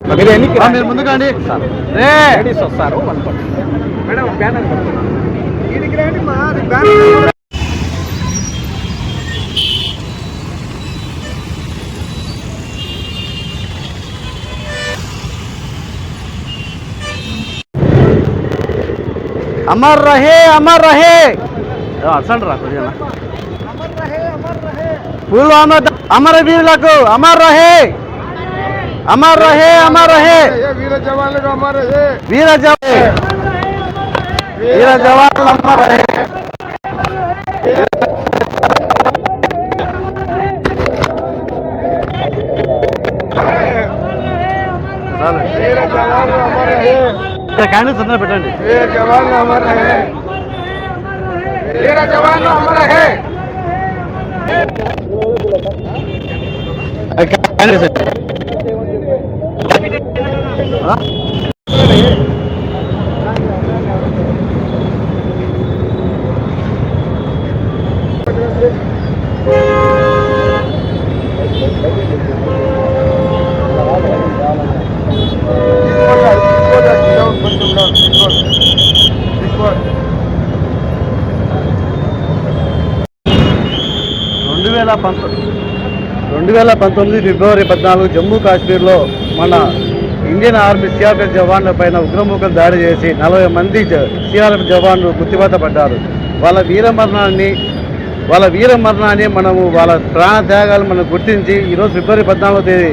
మీరు ఎన్నికి ఆ, మీరు ముందుకు రండి. రే! లేడీస్ వస్తారు మేడం బ్యానర్ అమర్ రహే అమర్ రహే! అసలు రా కొద్దిగా పుల్వామా ద- అమరవీరులకు అమర్ రహే! అమర్ రహే అమర్ రహే వీర జవాన్లకు అమర్ రహే వీర జవాన్ వీర జవాన్లు అమర్ రహే క్యాండిల్స్ అందరూ పెట్టండి. వీర జవాన్లు అమర్ రహే వీర జవాన్లు అమర్ రహే క్యాండిల్స్? రెండు వేల పంతొమ్మిది. రెండు వేల పంతొమ్మిది ఫిబ్రవరి పద్నాలుగు జమ్మూ కాశ్మీర్లో మన ఇండియన్ ఆర్మీ సిఆర్పిఎఫ్ జవాన్ల పైన ఉగ్రముఖం దాడి చేసి నలభై మంది సిఆర్ఎఫ్ జవాన్లు మృత్యువాత పడ్డారు వాళ్ళ వీరమరణాన్ని వాళ్ళ వీరమరణాన్ని మనము వాళ్ళ ప్రాణ త్యాగాలు మనం గుర్తించి ఈరోజు ఫిబ్రవరి పద్నాలుగో తేదీ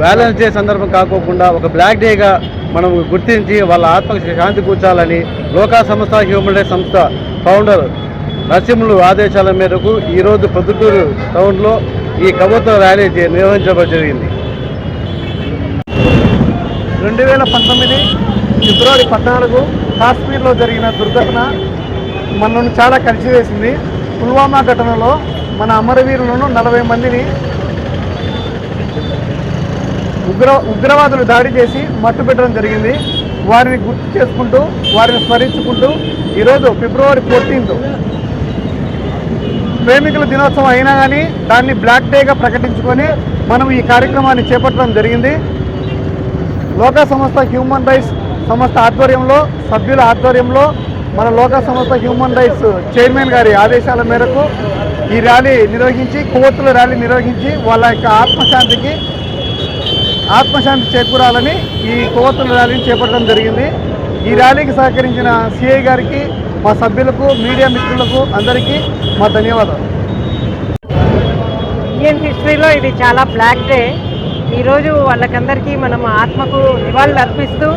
వ్యాలెన్స్ డే సందర్భం కాకోకుండా ఒక బ్లాక్ డేగా మనం గుర్తించి వాళ్ళ ఆత్మకు శాంతి కూర్చాలని లోకా సంస్థ హ్యూమన్ రైట్స్ సంస్థ ఫౌండర్ నరసింహులు ఆదేశాల మేరకు ఈరోజు పొద్దుటూరు టౌన్లో ఈ కబోత్సవ ర్యాలీ చే- నిర్వహించడం జరిగింది. రెండు వేల పంతొమ్మిది ఫిబ్రవరి పద్నాలుగు కాశ్మీర్లో జరిగిన దుర్ఘటన మనను చాలా కలిసివేసింది. పుల్వామా ఘటనలో మన అమరవీరులను నలభై మందిని ఉగ్ర ఉగ్రవాదులు దాడి చేసి మట్టు పెట్టడం జరిగింది. వారిని గుర్తు చేసుకుంటూ వారిని స్మరించుకుంటూ ఈరోజు ఫిబ్రవరి ఫోర్టీన్త్ ప్రేమికుల దినోత్సవం అయినా కానీ దాన్ని బ్లాక్ డేగా ప్రకటించుకొని మనం ఈ కార్యక్రమాన్ని చేపట్టడం జరిగింది. లోక సంస్థ హ్యూమన్ రైట్స్ సంస్థ ఆధ్వర్యంలో సభ్యుల ఆధ్వర్యంలో మన లోక సంస్థ హ్యూమన్ రైట్స్ చైర్మన్ గారి ఆదేశాల మేరకు ఈ ర్యాలీ నిర్వహించి కోర్టుల ర్యాలీ నిర్వహించి వాళ్ళ యొక్క ఆత్మశాంతికి ఆత్మశాంతి చేకూరాలని ఈ కోవత్తుల ర్యాలీని చేపట్టడం జరిగింది. ఈ ర్యాలీకి సహకరించిన సిఐ గారికి మా సభ్యులకు మీడియా మిత్రులకు అందరికీ మా ధన్యవాదాలు. ఇండియన్ హిస్టరీలో ఇది చాలా బ్లాక్ డే ఈరోజు వాళ్ళకందరికీ మనం ఆత్మకు నివాళులు అర్పిస్తూ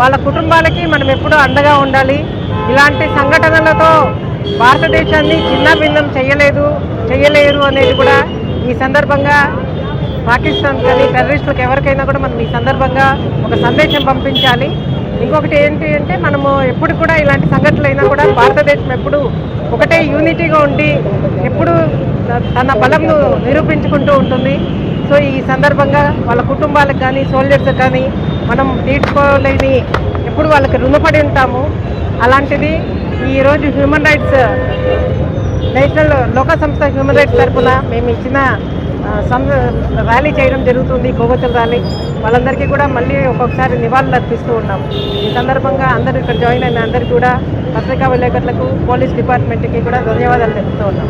వాళ్ళ కుటుంబాలకి మనం ఎప్పుడూ అండగా ఉండాలి. ఇలాంటి సంఘటనలతో భారతదేశాన్ని చిన్నభిన్నం చేయలేదు చేయలేరు అనేది కూడా ఈ సందర్భంగా పాకిస్తాన్ కానీ టెర్రరిస్టులకు ఎవరికైనా కూడా మనం ఈ సందర్భంగా ఒక సందేశం పంపించాలి. ఇంకొకటి ఏంటి అంటే మనము ఎప్పుడు కూడా ఇలాంటి సంఘటనలు అయినా కూడా భారతదేశం ఎప్పుడు ఒకటే యూనిటీగా ఉండి ఎప్పుడు తన బలంను నిరూపించుకుంటూ ఉంటుంది. సో ఈ సందర్భంగా వాళ్ళ కుటుంబాలకు కానీ సోల్జర్స్ కానీ మనం తీర్చుకోలేని ఎప్పుడు వాళ్ళకి రుణపడి ఉంటాము. అలాంటిది ఈరోజు హ్యూమన్ రైట్స్ నేషనల్ లోక సంస్థ హ్యూమన్ రైట్స్ తరఫున మేము ఇచ్చిన సం ర్యాలీ చేయడం జరుగుతుంది కొవ్వొత్తుల ర్యాలీ వాళ్ళందరికీ కూడా మళ్ళీ ఒక్కొక్కసారి నివాళులు అర్పిస్తూ ఉన్నాం ఈ సందర్భంగా అందరూ ఇక్కడ జాయిన్ అయిన అందరికీ కూడా పత్రికా విలేకరులకు పోలీస్ డిపార్ట్మెంట్కి కూడా ధన్యవాదాలు తెలుపుతూ ఉన్నాం